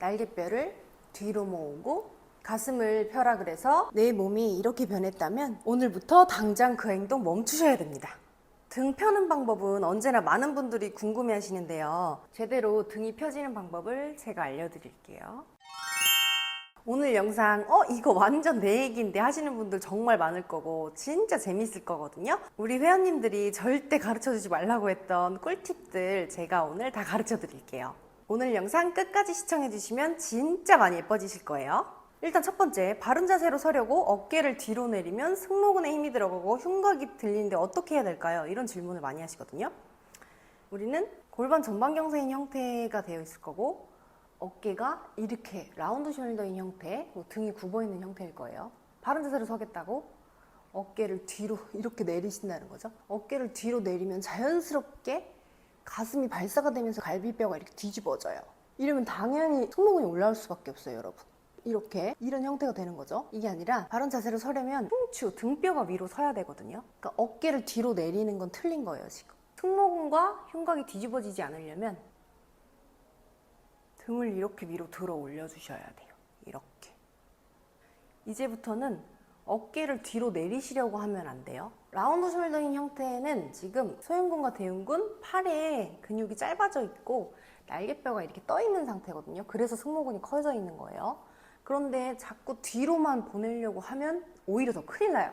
날개뼈를 뒤로 모으고 가슴을 펴라 그래서 내 몸이 이렇게 변했다면 오늘부터 당장 그 행동 멈추셔야 됩니다. 등 펴는 방법은 언제나 많은 분들이 궁금해 하시는데요. 제대로 등이 펴지는 방법을 제가 알려드릴게요. 오늘 영상, 어, 이거 완전 내 얘기인데 하시는 분들 정말 많을 거고, 진짜 재밌을 거거든요? 우리 회원님들이 절대 가르쳐 주지 말라고 했던 꿀팁들 제가 오늘 다 가르쳐 드릴게요. 오늘 영상 끝까지 시청해 주시면 진짜 많이 예뻐지실 거예요. 일단 첫 번째, 바른 자세로 서려고 어깨를 뒤로 내리면 승모근에 힘이 들어가고 흉곽이 들리는데 어떻게 해야 될까요? 이런 질문을 많이 하시거든요. 우리는 골반 전방경사인 형태가 되어 있을 거고 어깨가 이렇게 라운드 숄더인 형태, 뭐 등이 굽어 있는 형태일 거예요. 바른 자세로 서겠다고 어깨를 뒤로 이렇게 내리신다는 거죠. 어깨를 뒤로 내리면 자연스럽게 가슴이 발사가 되면서 갈비뼈가 이렇게 뒤집어져요. 이러면 당연히 승모근이 올라올 수밖에 없어요, 여러분. 이렇게 이런 형태가 되는 거죠. 이게 아니라 바른 자세로 서려면 흉추, 등뼈가 위로 서야 되거든요. 그러니까 어깨를 뒤로 내리는 건 틀린 거예요, 지금. 승모근과 흉곽이 뒤집어지지 않으려면 등을 이렇게 위로 들어 올려주셔야 돼요. 이렇게. 이제부터는 어깨를 뒤로 내리시려고 하면 안 돼요. 라운드 숄더인 형태는 지금 소형근과 대흉근 팔에 근육이 짧아져 있고 날개뼈가 이렇게 떠 있는 상태거든요. 그래서 승모근이 커져 있는 거예요. 그런데 자꾸 뒤로만 보내려고 하면 오히려 더 큰일 나요.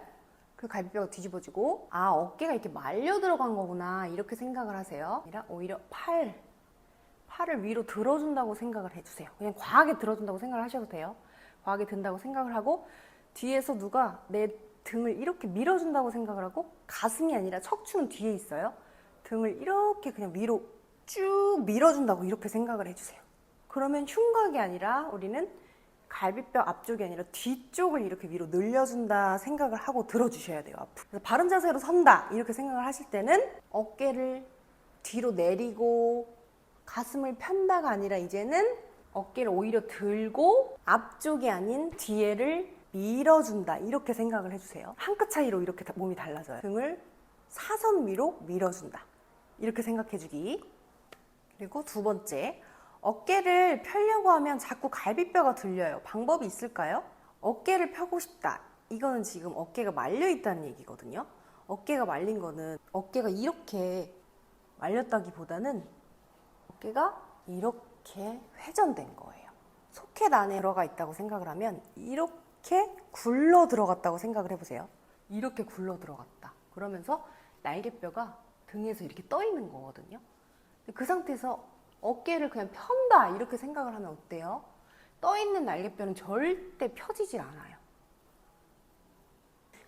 그 갈비뼈가 뒤집어지고 아 어깨가 이렇게 말려 들어간 거구나 이렇게 생각을 하세요. 아니라 오히려 팔 팔을 위로 들어준다고 생각을 해주세요. 그냥 과하게 들어준다고 생각을 하셔도 돼요. 과하게 든다고 생각을 하고 뒤에서 누가 내 등을 이렇게 밀어준다고 생각을 하고 가슴이 아니라 척추는 뒤에 있어요. 등을 이렇게 그냥 위로 쭉 밀어준다고 이렇게 생각을 해주세요. 그러면 흉곽이 아니라 우리는 갈비뼈 앞쪽이 아니라 뒤쪽을 이렇게 위로 늘려준다 생각을 하고 들어주셔야 돼요. 앞으로. 그래서 바른 자세로 선다 이렇게 생각을 하실 때는 어깨를 뒤로 내리고 가슴을 편다가 아니라 이제는 어깨를 오히려 들고 앞쪽이 아닌 뒤에를 밀어준다 이렇게 생각을 해주세요. 한 끗 차이로 이렇게 다- 몸이 달라져요. 등을 사선 위로 밀어준다 이렇게 생각해주기. 그리고 두 번째 어깨를 펴려고 하면 자꾸 갈비뼈가 들려요. 방법이 있을까요? 어깨를 펴고 싶다. 이거는 지금 어깨가 말려 있다는 얘기거든요. 어깨가 말린 거는 어깨가 이렇게 말렸다기보다는 어깨가 이렇게 회전된 거예요. 소켓 안에 들어가 있다고 생각을 하면 이렇게 굴러 들어갔다고 생각을 해보세요. 이렇게 굴러 들어갔다. 그러면서 날개뼈가 등에서 이렇게 떠 있는 거거든요. 그 상태에서 어깨를 그냥 편다 이렇게 생각을 하면 어때요? 떠 있는 날개뼈는 절대 펴지질 않아요.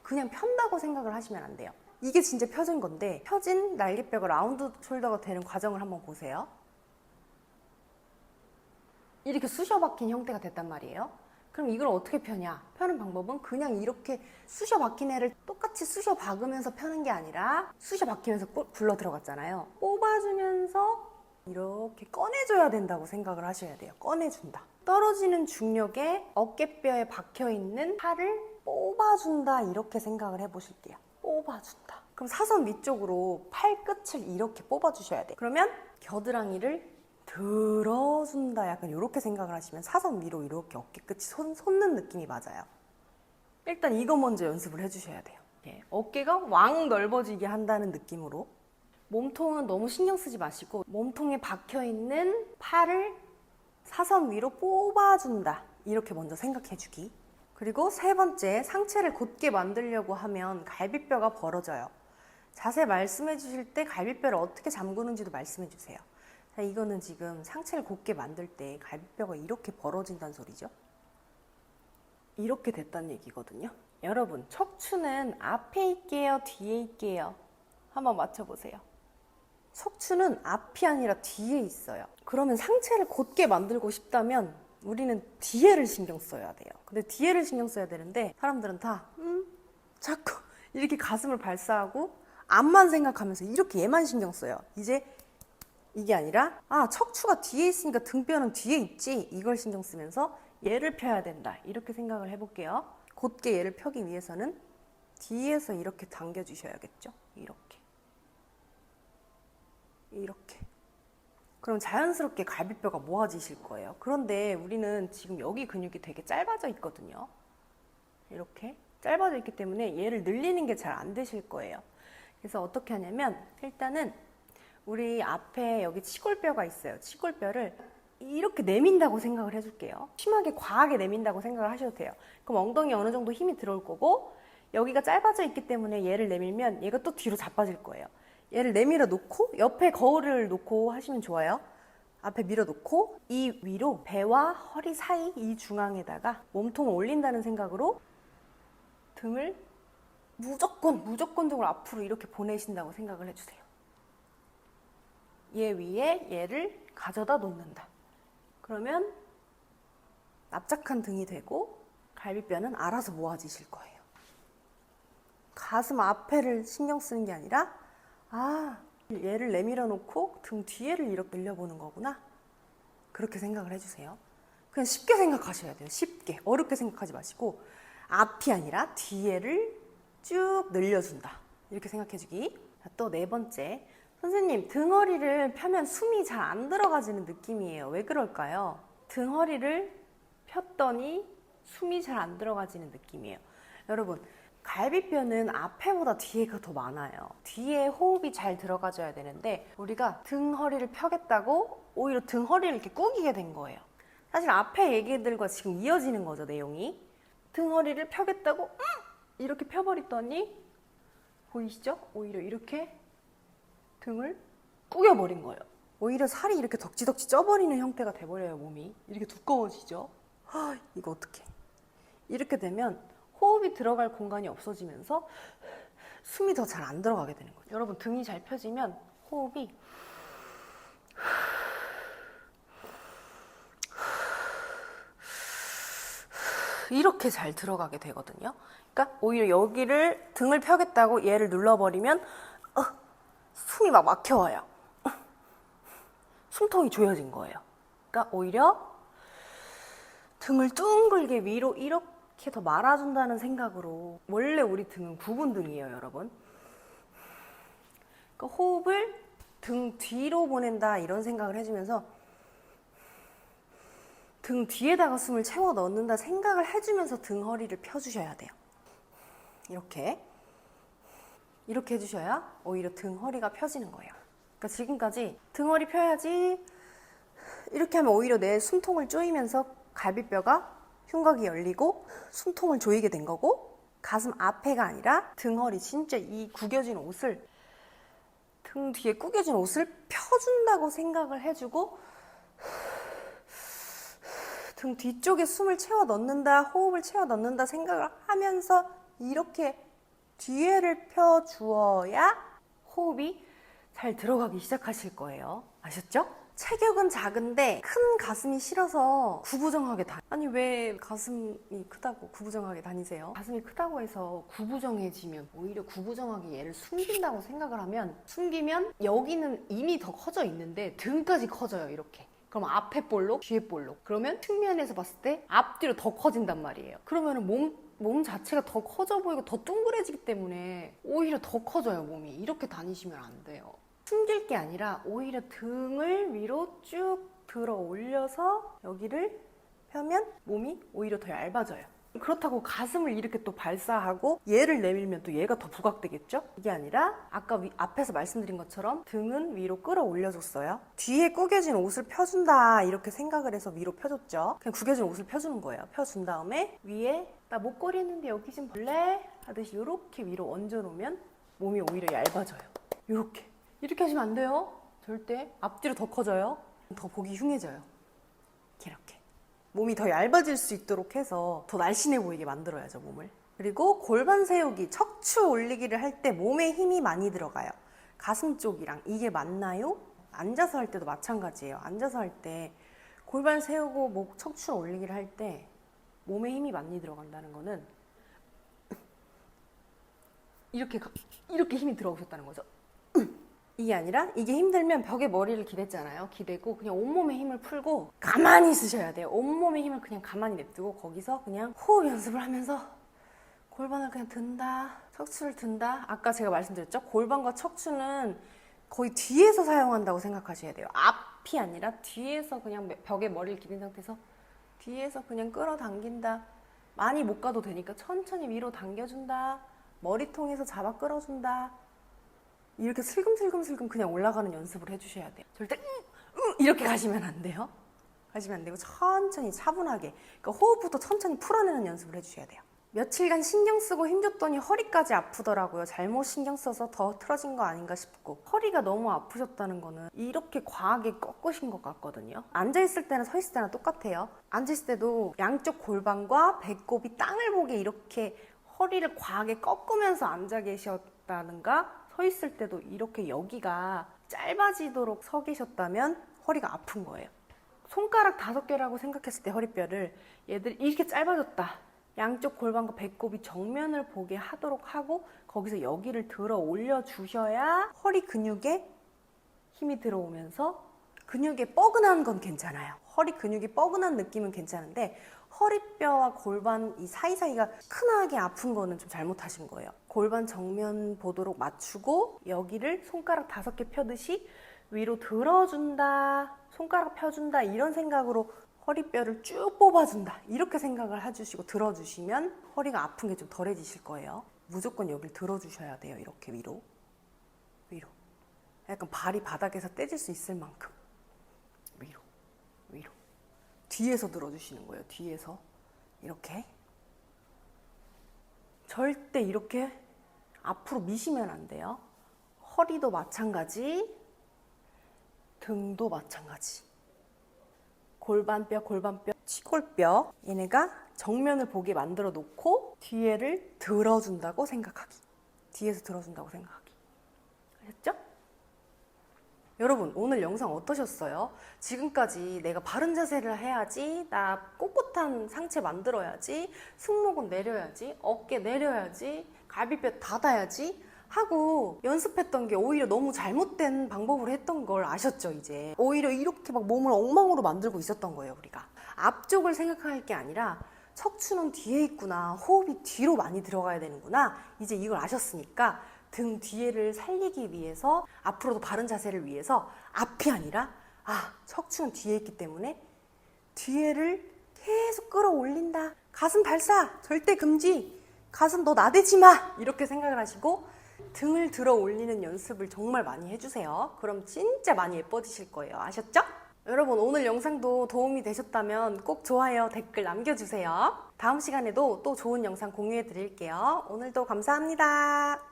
그냥 편다고 생각을 하시면 안 돼요. 이게 진짜 펴진 건데 펴진 날개뼈가 라운드 숄더가 되는 과정을 한번 보세요. 이렇게 쑤셔 박힌 형태가 됐단 말이에요. 그럼 이걸 어떻게 펴냐? 펴는 방법은 그냥 이렇게 쑤셔 박힌 애를 똑같이 쑤셔 박으면서 펴는 게 아니라 쑤셔 박히면서 꿀- 굴러 들어갔잖아요. 뽑아주면서 이렇게 꺼내줘야 된다고 생각을 하셔야 돼요. 꺼내준다. 떨어지는 중력에 어깨뼈에 박혀 있는 팔을 뽑아준다. 이렇게 생각을 해보실게요. 뽑아준다. 그럼 사선 위쪽으로 팔 끝을 이렇게 뽑아주셔야 돼요. 그러면 겨드랑이를 들어준다. 약간 이렇게 생각을 하시면 사선 위로 이렇게 어깨 끝이 솟, 솟는 느낌이 맞아요. 일단 이거 먼저 연습을 해주셔야 돼요. 예, 어깨가 왕 넓어지게 한다는 느낌으로 몸통은 너무 신경 쓰지 마시고 몸통에 박혀 있는 팔을 사선 위로 뽑아준다. 이렇게 먼저 생각해 주기. 그리고 세 번째, 상체를 곧게 만들려고 하면 갈비뼈가 벌어져요. 자세 말씀해 주실 때 갈비뼈를 어떻게 잠그는지도 말씀해 주세요. 자, 이거는 지금 상체를 곧게 만들 때 갈비뼈가 이렇게 벌어진다는 소리죠. 이렇게 됐다는 얘기거든요. 여러분, 척추는 앞에 있게요, 뒤에 있게요? 한번 맞춰보세요. 척추는 앞이 아니라 뒤에 있어요. 그러면 상체를 곧게 만들고 싶다면 우리는 뒤에를 신경 써야 돼요. 근데 뒤에를 신경 써야 되는데 사람들은 다, 음, 자꾸 이렇게 가슴을 발사하고 앞만 생각하면서 이렇게 얘만 신경 써요. 이제 이게 아니라, 아, 척추가 뒤에 있으니까 등뼈는 뒤에 있지. 이걸 신경 쓰면서 얘를 펴야 된다. 이렇게 생각을 해볼게요. 곧게 얘를 펴기 위해서는 뒤에서 이렇게 당겨 주셔야겠죠. 이렇게. 이렇게. 그럼 자연스럽게 갈비뼈가 모아지실 거예요. 그런데 우리는 지금 여기 근육이 되게 짧아져 있거든요. 이렇게 짧아져 있기 때문에 얘를 늘리는 게 잘 안 되실 거예요. 그래서 어떻게 하냐면 일단은 우리 앞에 여기 치골뼈가 있어요. 치골뼈를 이렇게 내민다고 생각을 해줄게요. 심하게 과하게 내민다고 생각을 하셔도 돼요. 그럼 엉덩이에 어느 정도 힘이 들어올 거고 여기가 짧아져 있기 때문에 얘를 내밀면 얘가 또 뒤로 자빠질 거예요. 얘를 내밀어 놓고 옆에 거울을 놓고 하시면 좋아요. 앞에 밀어 놓고 이 위로 배와 허리 사이 이 중앙에다가 몸통을 올린다는 생각으로 등을 무조건 무조건적으로 앞으로 이렇게 보내신다고 생각을 해주세요. 얘 위에 얘를 가져다 놓는다. 그러면 납작한 등이 되고 갈비뼈는 알아서 모아지실 거예요. 가슴 앞에를 신경 쓰는 게 아니라 아 얘를 내밀어 놓고 등 뒤에를 이렇게 늘려보는 거구나. 그렇게 생각을 해주세요. 그냥 쉽게 생각하셔야 돼요. 쉽게 어렵게 생각하지 마시고 앞이 아니라 뒤에를 쭉 늘려준다. 이렇게 생각해주기. 또 네 번째. 선생님, 등허리를 펴면 숨이 잘 안 들어가지는 느낌이에요. 왜 그럴까요? 등허리를 폈더니 숨이 잘 안 들어가지는 느낌이에요. 여러분, 갈비뼈는 앞에보다 뒤에가 더 많아요. 뒤에 호흡이 잘 들어가줘야 되는데 우리가 등허리를 펴겠다고 오히려 등허리를 이렇게 꾸기게 된 거예요. 사실 앞에 얘기들과 지금 이어지는 거죠, 내용이. 등허리를 펴겠다고 음! 이렇게 펴버리더니 보이시죠? 오히려 이렇게 등을 꾸겨버린 거예요. 오히려 살이 이렇게 덕지덕지 쪄버리는 형태가 돼버려요, 몸이. 이렇게 두꺼워지죠? 하, 이거 어떡해. 이렇게 되면 호흡이 들어갈 공간이 없어지면서 숨이 더 잘 안 들어가게 되는 거죠. 여러분, 등이 잘 펴지면 호흡이 이렇게 잘 들어가게 되거든요. 그러니까 오히려 여기를 등을 펴겠다고 얘를 눌러버리면 어, 숨이 막 막혀와요. 어, 숨통이 조여진 거예요. 그러니까 오히려 등을 둥글게 위로 이렇게 더 말아준다는 생각으로 원래 우리 등은 구분 등이에요, 여러분. 그러니까 호흡을 등 뒤로 보낸다 이런 생각을 해주면서 등 뒤에다가 숨을 채워 넣는다 생각을 해주면서 등 허리를 펴주셔야 돼요. 이렇게 이렇게 해주셔야 오히려 등 허리가 펴지는 거예요. 그러니까 지금까지 등 허리 펴야지 이렇게 하면 오히려 내 숨통을 조이면서 갈비뼈가 흉곽이 열리고 숨통을 조이게 된 거고 가슴 앞에가 아니라 등 허리 진짜 이 구겨진 옷을 등 뒤에 구겨진 옷을 펴준다고 생각을 해주고 등 뒤쪽에 숨을 채워 넣는다, 호흡을 채워 넣는다 생각을 하면서 이렇게 뒤에를 펴 주어야 호흡이 잘 들어가기 시작하실 거예요. 아셨죠? 체격은 작은데 큰 가슴이 싫어서 구부정하게 다 아니 왜 가슴이 크다고 구부정하게 다니세요? 가슴이 크다고 해서 구부정해지면 오히려 구부정하게 얘를 숨긴다고 생각을 하면 숨기면 여기는 이미 더 커져 있는데 등까지 커져요 이렇게 그럼 앞에 볼록, 뒤에 볼록. 그러면 측면에서 봤을 때 앞뒤로 더 커진단 말이에요. 그러면 몸, 몸 자체가 더 커져 보이고 더 둥그레지기 때문에 오히려 더 커져요, 몸이. 이렇게 다니시면 안 돼요. 숨길 게 아니라 오히려 등을 위로 쭉 들어 올려서 여기를 펴면 몸이 오히려 더 얇아져요. 그렇다고 가슴을 이렇게 또 발사하고 얘를 내밀면 또 얘가 더 부각되겠죠? 이게 아니라 아까 위- 앞에서 말씀드린 것처럼 등은 위로 끌어올려줬어요. 뒤에 구겨진 옷을 펴준다 이렇게 생각을 해서 위로 펴줬죠. 그냥 구겨진 옷을 펴주는 거예요. 펴준 다음에 위에 나 목걸이 했는데 여기 좀 볼래? 하듯이 이렇게 위로 얹어 놓으면 몸이 오히려 얇아져요. 이렇게 이렇게 하시면 안 돼요. 절대 앞뒤로 더 커져요. 더 보기 흉해져요. 이렇게. 몸이 더 얇아질 수 있도록 해서 더 날씬해 보이게 만들어야죠, 몸을. 그리고 골반 세우기, 척추 올리기를 할 때 몸에 힘이 많이 들어가요. 가슴 쪽이랑 이게 맞나요? 앉아서 할 때도 마찬가지예요. 앉아서 할 때 골반 세우고 목 척추 올리기를 할 때 몸에 힘이 많이 들어간다는 거는 이렇게 가- 이렇게 힘이 들어오셨다는 거죠. 이게 아니라 이게 힘들면 벽에 머리를 기댔잖아요. 기대고 그냥 온몸에 힘을 풀고 가만히 있으셔야 돼요. 온몸의 힘을 그냥 가만히 냅두고 거기서 그냥 호흡 연습을 하면서 골반을 그냥 든다. 척추를 든다. 아까 제가 말씀드렸죠? 골반과 척추는 거의 뒤에서 사용한다고 생각하셔야 돼요. 앞이 아니라 뒤에서 그냥 벽에 머리를 기댄 상태에서 뒤에서 그냥 끌어당긴다. 많이 못 가도 되니까 천천히 위로 당겨준다. 머리통에서 잡아 끌어준다. 이렇게 슬금슬금슬금 그냥 올라가는 연습을 해주셔야 돼요. 절대 응, 응 이렇게 가시면 안 돼요. 가시면 안 되고 천천히 차분하게 그러니까 호흡부터 천천히 풀어내는 연습을 해주셔야 돼요. 며칠간 신경 쓰고 힘줬더니 허리까지 아프더라고요. 잘못 신경 써서 더 틀어진 거 아닌가 싶고 허리가 너무 아프셨다는 거는 이렇게 과하게 꺾으신 것 같거든요. 앉아 있을 때나 서 있을 때나 똑같아요. 앉아 있을 때도 양쪽 골반과 배꼽이 땅을 보게 이렇게 허리를 과하게 꺾으면서 앉아 계셨다는가 서 있을 때도 이렇게 여기가 짧아지도록 서 계셨다면 허리가 아픈 거예요. 손가락 다섯 개라고 생각했을 때 허리뼈를 얘들 이렇게 짧아졌다. 양쪽 골반과 배꼽이 정면을 보게 하도록 하고 거기서 여기를 들어 올려 주셔야 허리 근육에 힘이 들어오면서 근육에 뻐근한 건 괜찮아요. 허리 근육이 뻐근한 느낌은 괜찮은데 허리뼈와 골반 이 사이사이가 크나게 아픈 거는 좀 잘못하신 거예요. 골반 정면 보도록 맞추고 여기를 손가락 다섯 개 펴듯이 위로 들어준다, 손가락 펴준다 이런 생각으로 허리뼈를 쭉 뽑아준다 이렇게 생각을 해주시고 들어주시면 허리가 아픈 게 좀 덜해지실 거예요. 무조건 여기를 들어주셔야 돼요. 이렇게 위로, 위로. 약간 발이 바닥에서 떼질 수 있을 만큼 위로, 위로. 뒤에서 들어주시는 거예요. 뒤에서 이렇게. 절대 이렇게 앞으로 미시면 안 돼요. 허리도 마찬가지, 등도 마찬가지. 골반뼈, 골반뼈, 치골뼈 얘네가 정면을 보게 만들어 놓고 뒤에를 들어준다고 생각하기. 뒤에서 들어준다고 생각하기. 아셨죠? 여러분 오늘 영상 어떠셨어요? 지금까지 내가 바른 자세를 해야지 나 꼿꼿한 상체 만들어야지 승모근 내려야지 어깨 내려야지 갈비뼈 닫아야지 하고 연습했던 게 오히려 너무 잘못된 방법으로 했던 걸 아셨죠 이제? 오히려 이렇게 막 몸을 엉망으로 만들고 있었던 거예요 우리가. 앞쪽을 생각할 게 아니라 척추는 뒤에 있구나 호흡이 뒤로 많이 들어가야 되는구나 이제 이걸 아셨으니까 등 뒤에를 살리기 위해서 앞으로도 바른 자세를 위해서 앞이 아니라 아 척추는 뒤에 있기 때문에 뒤에를 계속 끌어올린다. 가슴 발사! 절대 금지! 가슴 너 나대지 마! 이렇게 생각을 하시고 등을 들어 올리는 연습을 정말 많이 해주세요. 그럼 진짜 많이 예뻐지실 거예요. 아셨죠? 여러분 오늘 영상도 도움이 되셨다면 꼭 좋아요 댓글 남겨주세요. 다음 시간에도 또 좋은 영상 공유해 드릴게요. 오늘도 감사합니다